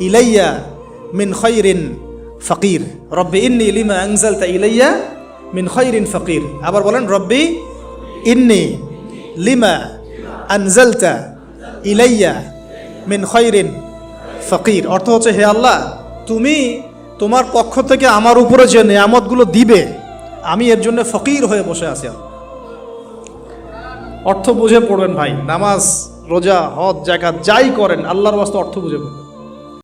ইলাইয়া মিন খৈরিন ফকির। রব্বি ইন্নি লিমা আনজালতা ইলাইয়া মিন খৈরিন ফকির। আবার বলেন, রব্বি ইন্নি লিমা আনজালতা ইলাইয়া মিন খৈরিন ফকির। অর্থ হচ্ছে, হে আল্লাহ, তুমি তোমার পক্ষ থেকে আমার উপরে যে নেয়ামতগুলো দিবে, আমি এর জন্য ফকির হয়ে বসে আছি। অর্থ বুঝে পড়বেন ভাই, নামাজ, রোজা, হজ জাকাত যাই করেন, আল্লাহর বাস্তে অর্থ বুঝে পড়বেন।